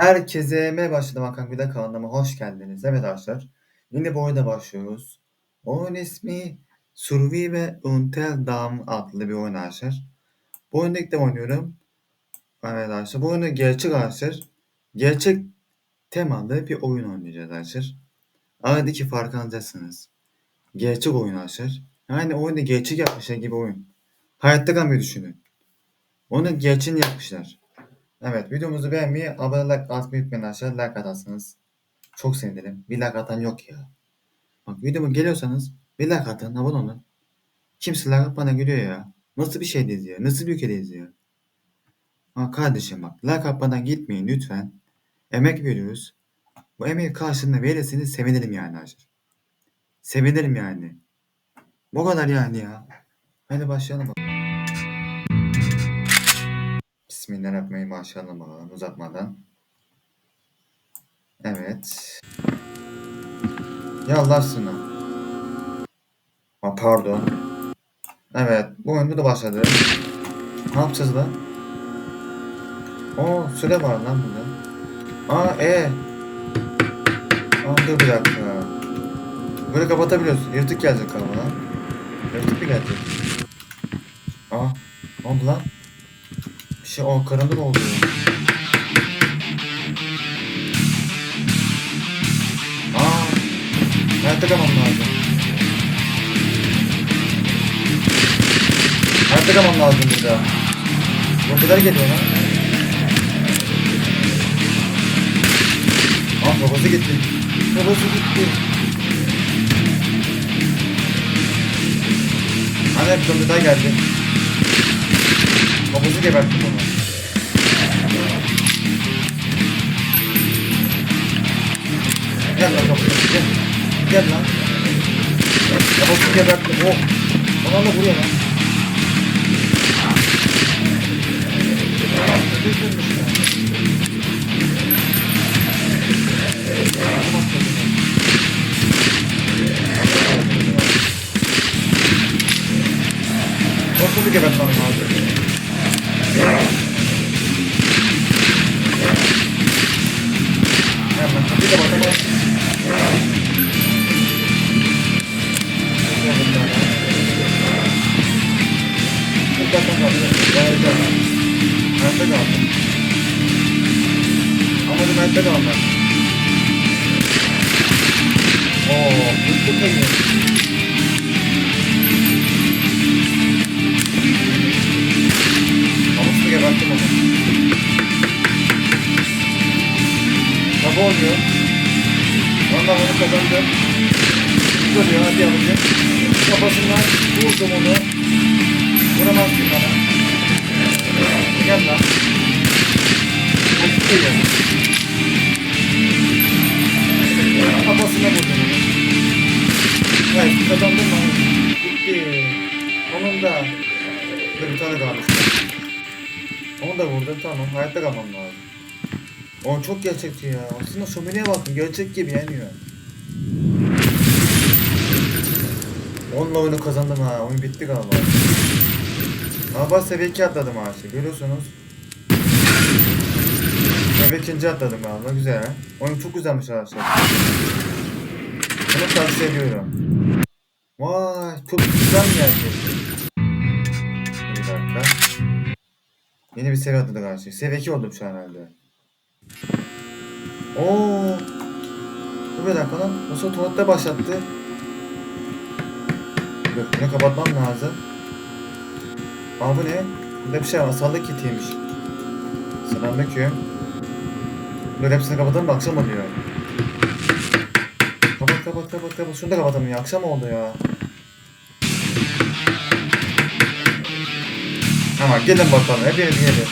Herkese merhaba başladım Hakan Güler kanalıma hoş geldiniz. Evet arkadaşlar yeni bir oyuna başlıyoruz. Oyun ismi Survive Until Dawn adlı bir oyun arkadaşlar. Bu oyunu ilk oynuyorum. Evet arkadaşlar bu oyunu gerçek arkadaşlar. Gerçek temalı bir oyun oynayacağız arkadaşlar. Aradaki farkı anlayacaksınız. Gerçek oyun arkadaşlar. Yani oyunu gerçek yapmışlar gibi oyun. Hayatta kalmayı düşünün. Onun gerçeğini yapmışlar. Evet videomuzu beğenmeyi, abone like atmayı unutmayın arkadaşlar. Like atarsanız çok sevinirim. Bir like atan yok ya. Bak videomu geliyorsanız bir like atın, abone olun. Kimse like bana gülüyor ya. Nasıl bir şeydeyiz ya? Nasıl bir ülkedeyiz ya? Ha kardeşim bak like atmadan gitmeyin lütfen. Emek veriyoruz. Bu emeği karşılığında verirseniz sevinirim yani arkadaşlar. Sevinirim yani. Bu kadar yani ya. Hadi başlayalım Bismillahirrahmanirrahim bakalım uzatmadan. Evet. Ya Allah aşkına. Ha pardon. Evet bu oyunda da başladı. Ne yapacağız lan? Oo süre var lan burada. Aa e. Aa dur bir dakika. Böyle kapatabiliyorsun. Yırtık gelecek lan. Yırtık mı gelecek? Aa ne oldu lan? Şey o karanlık oldu. Aa hayatta kalmam lazım. Hayatta kalmam lazım burada. Zombiler geliyor lan. Aa babası gitti. Babası gitti. Anne bir zombi daha geldi. Babası gebertti onu. Gel lan babası gel. Gel lan. Babası gebertti. Oh. Bana da vuruyor lan. Ya. Babası gebertmem lazım. Hemen bir de bakalım. Mutlaka kaldı. Gayet kaldı. Hayatta kaldı. Amacım hayatta kalmak. Oo, mutlu kayıyor. Havasını geberttim onu. Tabi oluyor. Valla onu kazandım. Görüyor hadi alıcı. Kafasından vurdum onu. Vuramaz ki bana. Gel lan. Çok iyi. Kafasına vurdum. Evet kazandım onu. Bitti. Onun da bir tane kalmış. Onu da vurdum tamam hayatta kalmam lazım. O çok gerçekçi ya. Aslında şömineye bakın gerçek gibi yanıyor. Onunla oyunu kazandım ha. Oyun bitti galiba. Galiba seviye 2 atladım artık. Görüyorsunuz. Seviye 2. atladım galiba. Güzel. Oyun çok güzelmiş arkadaşlar. Bunu tavsiye ediyorum. Vay çok güzel bir gerçek. Bir dakika. Yeni bir seviye atladık arkadaşlar. Seviye 2 oldum şu an herhalde. Oo. Dur bir dakika lan. Nasıl tuvalette başlattı? Dur bunu kapatmam lazım. Aa bu ne? Burada bir şey var. Sağlık kitiymiş. Selamünaleyküm. Dur hepsini kapatalım da akşam oluyor. Kapat kapat kapat kapat. Şunu da kapatalım ya. Akşam oldu ya. Ama gelin bakalım. Hepiniz gelin.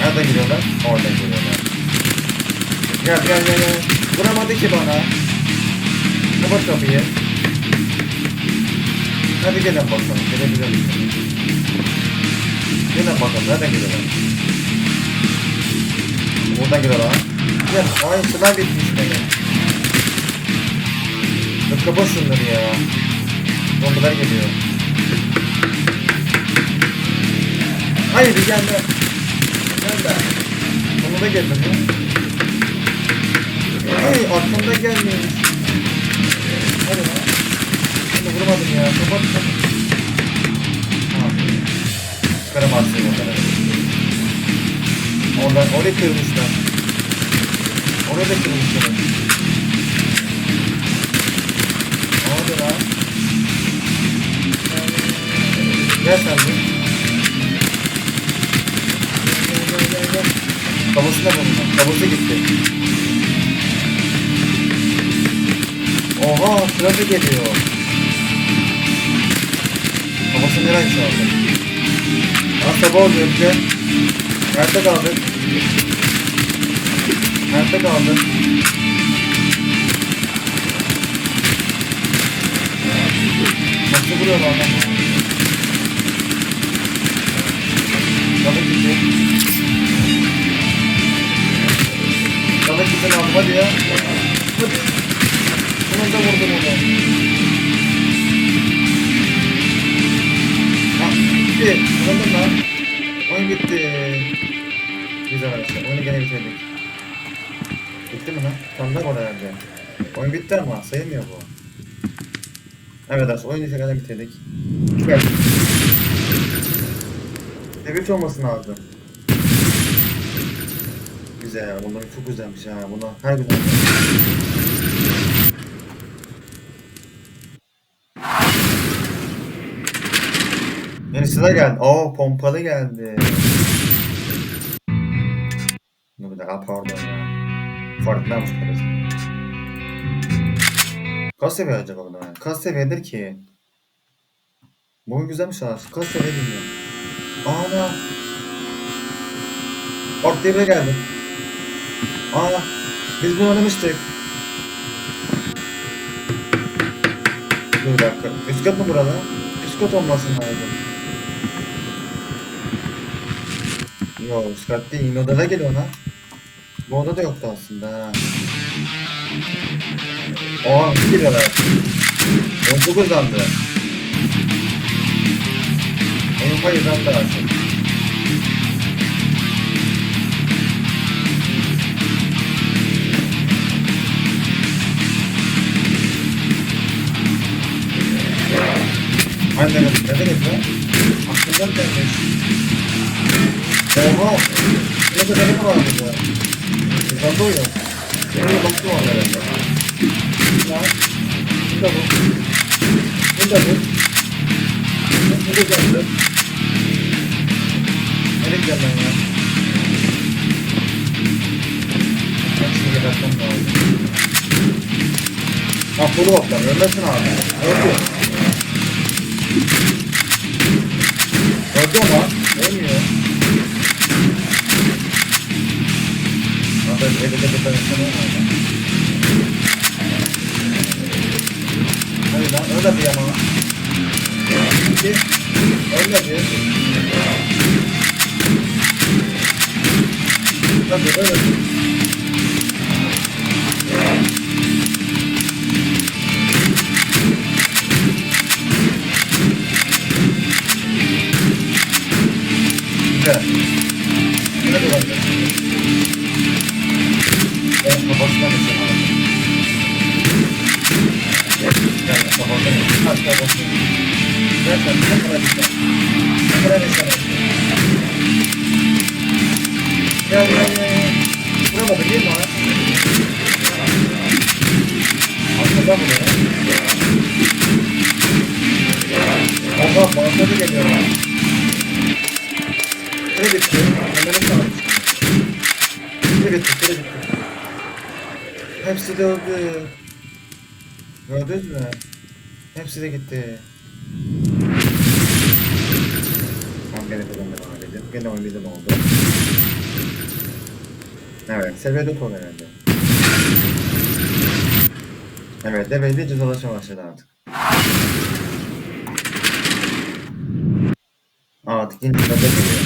Nereden geliyorlar? Oradan geliyorlar. Gel gel gel gel. Vuramadı ki bana. Kapat kapıyı. Hadi gelin bakalım. Gelebilir? Gelin bakalım. Nereden geliyorlar? Buradan geliyorlar. Gel. Ay sınav bitmiş benim. Dur kapat şunları ya. Zombiler geliyor. Hayır gelme. Gelme. Onu da geldim ya. Ay arkamda gelmiş. Lan. Şimdi vurmadım ya. Kapat kapat. Tamam. Çıkaramazsın onları. Oradan orayı kırmışlar. Orayı da kırmışlar. Hadi lan. Gel sen de. Gel. Kafasına vurma. Kafası gitti. Oha trafik geliyor. Kafası nereye çaldı? Lan sabah oldu önce. Nerede kaldık? Nerede kaldık? Nasıl vuruyor lan? Bana gitti. Bana gitti lan hadi ya. Hadi. Bunu da vurdum onu. Ha gitti. Lan. Oyun gitti. Güzel arkadaşlar. Oyunu gene bitirdik. Bitti mi lan? Tam da orada herhalde. Oyun bitti ama sayılmıyor bu. Evet arkadaşlar oyunu tekrar bitirdik. Gel. Tebrik olmasın lazım. Güzel. Bunlar çok güzelmiş ha. Bunu her gün Yenisi de geldi. Oo pompalı geldi. Dur bir dakika pardon ya. Farklılarmış parası. Kaç seviye acaba bu da? Kaç seviyedir ki? Bu güzelmiş abi. Kaç seviye bilmiyorum. Ana. Ork diye geldi. Aa. Biz bunu oynamıştık. Dur bir dakika. Üst kat mı burada? Üst kat olmasın lazım. Yo kat değil. Yine odada geliyor ona. Bu odada yoktu aslında. ha. Oha nasıl geliyorlar? Oyun çok hızlandı. Oyun bayağı hızlandı artık. Öyle. Ne demek lan? Aklımdan gelmiş. Oha! Ne kadar ne var burada? Hızlandı oyun. Nereye baktım onlara. Ya. Bu da bu. Bu da bu. Bu da geldi. Nereye gideceğim ben ya? Ben şimdi bakmam lazım. Ha bunu bakacağım. Ölmesin abi. Öldü. Öldü ama. Ölmüyor. Abi evde bir tane Kadar güzel. Gel gel gel. Vuramadı değil mi abi? Aslında bu ne? Allah da geliyor lan. Süre bitti. Hemen kalmış. Süre bitti, süre bitti. Hepsi de öldü. Gördünüz mü? Hepsi de gitti. Buradan devam edelim. Gene oyun bizim oldu. Evet, seviye 4 oldu herhalde. Evet, devede cezalaşma başladı artık. Artık yine de geliyor.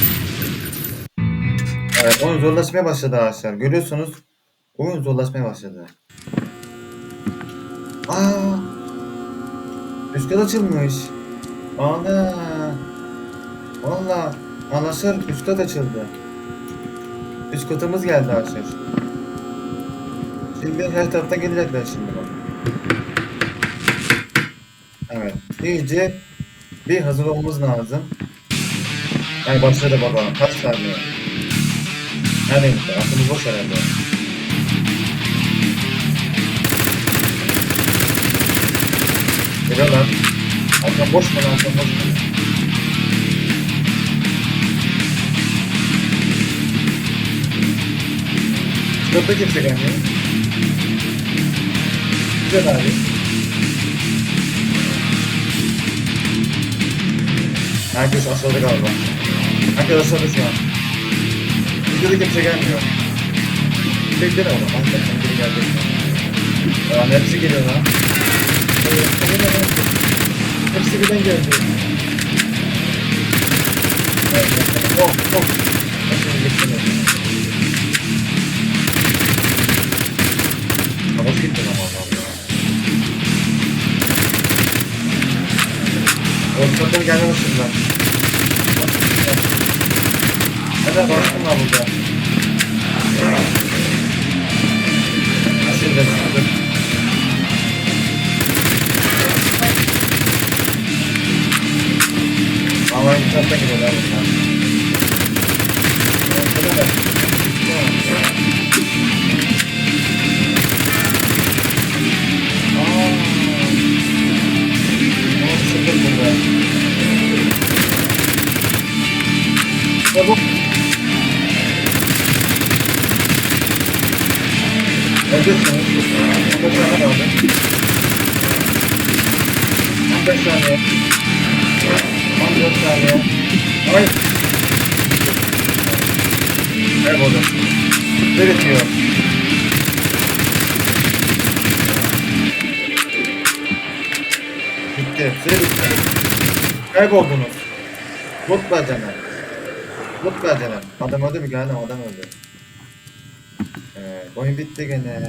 Evet, oyun zorlaşmaya başladı arkadaşlar. Görüyorsunuz, oyun zorlaşmaya başladı. Aa! Üst kat açılmış. Ana! Valla Anlaşır üst kat açıldı. Üst katımız geldi Aşır. Şimdi her taraftan gelecekler şimdi bak. Evet. İyice bir hazır olmamız lazım. Yani başladı baba. Kaç saniye? Neredeymiş? Aklımız boş herhalde. Geliyorlar. Arkan boş mu lan? Arkan boş mu? Kimse gelmiyor. Güzel abi. Herkes aşağıda galiba. Herkes aşağıda şu an. Bizde kimse gelmiyor. Bekle oğlum. Hakikaten biri geldi. Tamam hepsi geliyor lan. Hepsi birden geldi. Evet. Oh, oh. Hepsini geçtiler. Gitti lan valla. Ortadan gelme başladılar. Hadi baskın var burada. Şimdi sıkıntı. Ama internete gidiyorlar bunlar. 15 saniye kaldı. 15 saniye. 14 saniye. Ay. Kayboldu. Ne bitiyor? Bitti. Süre bitti. Kayboldunuz. Mutlu canım. Mutlu canım. Adam öldü mü? Gel adam öldü. Oyun bitti gene.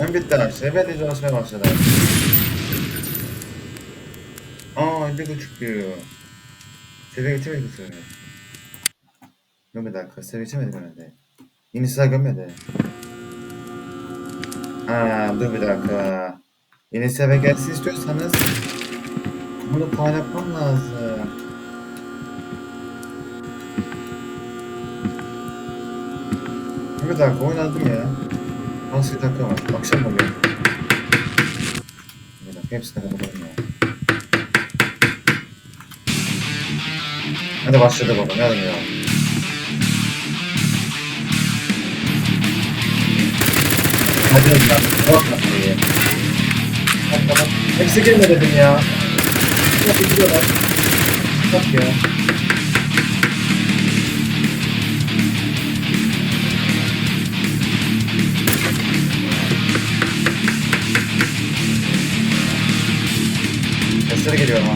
Oyun bitti arkadaşlar. Evet, dolaşmaya başladı. Aa, bir buçuk diyor. Seviye geçemedik bu sefer. Dur bir dakika, seviye geçemedik herhalde. Yeni silah görmedi. Aa, dur bir dakika. Yeni seviye gelsin istiyorsanız bunu paylaşmam lazım. Bir dakika oynadım ya. Nasıl bir dakika var? Akşam oluyor. Bir dakika hepsine kapatalım ya. Hadi başladı baba. Hadi ya. Hadi ya. Korkma diye. Hadi kapat. Hepsi girme dedim ya. Hadi gidiyorlar. Bak ya. Sesleri geliyor ama.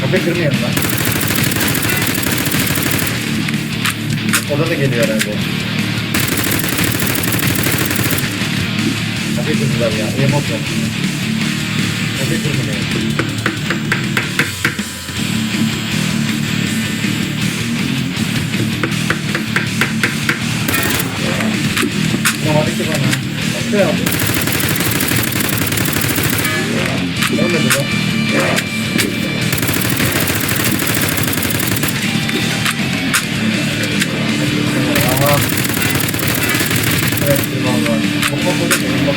Kapıyı kırmıyorum lan. Oda da geliyor herhalde. Kapıyı kırdılar ya. Remote yok. Kapıyı kırmıyor. Yapamadı ki bana. Başka yaptı. Ölmedi lan. Aha. Evet, valla. Bak bak bak bak.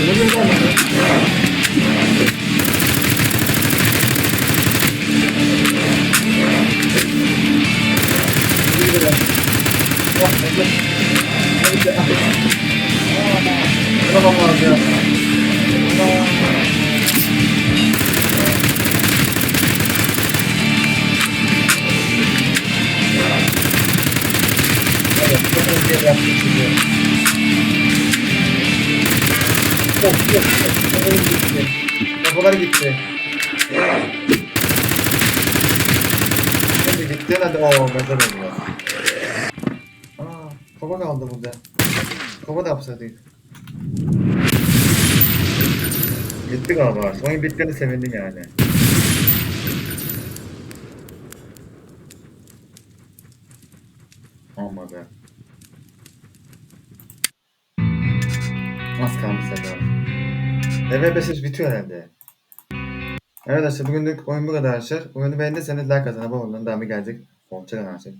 Öyle mi olmadı? Kafalar gitti. Kafalar gitti. Hadi. Hadi gittin hadi. Oo mezar oldu. Kova kaldı burada. Kova da yapsaydık. Bitti galiba. Oyun bittiğini sevindim yani. Olmadı. Az kalmış zaten. Eve 5 bitiyor herhalde. Evet arkadaşlar bugünlük oyun bu kadar arkadaşlar. Oyunu beğendiyseniz like atın abone olun. Devamı gelecek. Hoşçakalın arkadaşlar.